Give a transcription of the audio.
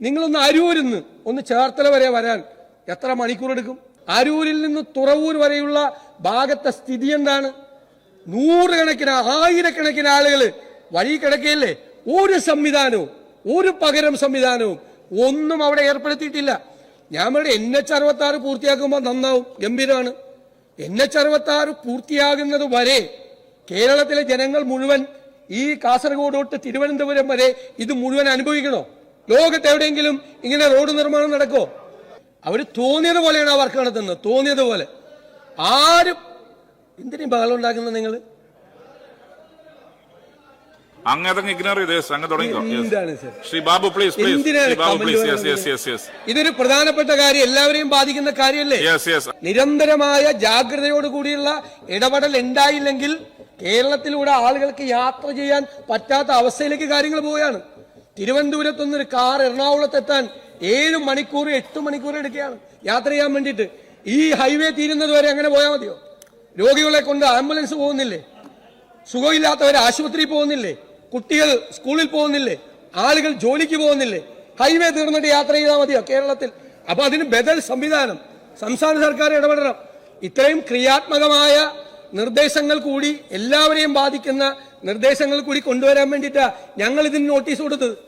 നിങ്ങളൊന്ന് നിന്ന് ഒന്ന് ചേർത്തല വരെ വരാൻ എത്ര മണിക്കൂർ എടുക്കും? അരൂരിൽ നിന്ന് തുറവൂർ വരെയുള്ള ഭാഗത്തെ സ്ഥിതി എന്താണ്? നൂറുകണക്കിന് ആയിരക്കണക്കിന് ആളുകൾ വഴി കിടക്കുകയല്ലേ ഒരു സംവിധാനവും ഒരു പകരം സംവിധാനവും ഒന്നും അവിടെ ഏർപ്പെടുത്തിയിട്ടില്ല. ഞാൻ ഇവിടെ എൻ എച്ച് അറുപത്തി ആറ് പൂർത്തിയാക്കുമ്പോൾ നന്നാവും ഗംഭീരമാണ്. എൻ എച്ച് അറുപത്തി ആറ് പൂർത്തിയാകുന്നത് വരെ കേരളത്തിലെ ജനങ്ങൾ മുഴുവൻ ഈ കാസർഗോഡ് തൊട്ട് തിരുവനന്തപുരം വരെ ഇത് മുഴുവൻ അനുഭവിക്കണോ? ലോകത്ത് എവിടെയെങ്കിലും ഇങ്ങനെ റോഡ് നിർമ്മാണം നടക്കോ അവർ തോന്നിയത് പോലെയാണ് ആ വർക്ക് നടത്തുന്നത്. തോന്നിയത് പോലെ. ആരും എന്തിനും ബഹളം ഉണ്ടാക്കുന്നത് നിങ്ങൾ? ഇതൊരു പ്രധാനപ്പെട്ട കാര്യം. എല്ലാവരെയും ബാധിക്കുന്ന കാര്യമല്ലേ? നിരന്തരമായ ജാഗ്രതയോട് കൂടിയുള്ള ഇടപെടൽ ഉണ്ടായില്ലെങ്കിൽ കേരളത്തിലൂടെ ആളുകൾക്ക് യാത്ര ചെയ്യാൻ പറ്റാത്ത അവസ്ഥയിലേക്ക് കാര്യങ്ങൾ പോവുകയാണ്. തിരുവനന്തപുരത്ത് ഒരു കാർ എറണാകുളത്തെത്താൻ ഏഴ് മണിക്കൂർ എട്ട് മണിക്കൂർ എടുക്കുകയാണ്. യാത്ര ചെയ്യാൻ വേണ്ടിയിട്ട്. ഈ ഹൈവേ തീരുന്നത് വരെ അങ്ങനെ പോയാൽ മതിയോ? രോഗികളെ കൊണ്ട് ആംബുലൻസ് പോകുന്നില്ലേ? സുഖമില്ലാത്തവർ ആശുപത്രി പോകുന്നില്ലേ? കുട്ടികൾ സ്കൂളിൽ പോകുന്നില്ലേ? ആളുകൾ ജോലിക്ക് പോകുന്നില്ലേ? ഹൈവേ തീർന്നിട്ട് യാത്ര ചെയ്താൽ മതിയോ കേരളത്തിൽ? അപ്പൊ അതിന് ബദൽ സംവിധാനം സംസ്ഥാന സർക്കാർ ഇടപെടണം. ഇത്രയും ക്രിയാത്മകമായ നിർദ്ദേശങ്ങൾ കൂടി എല്ലാവരെയും ബാധിക്കുന്ന നിർദ്ദേശങ്ങൾ കൂടി കൊണ്ടുവരാൻ വേണ്ടിയിട്ടാണ് ഞങ്ങൾ ഇതിന് നോട്ടീസ് കൊടുത്തത്.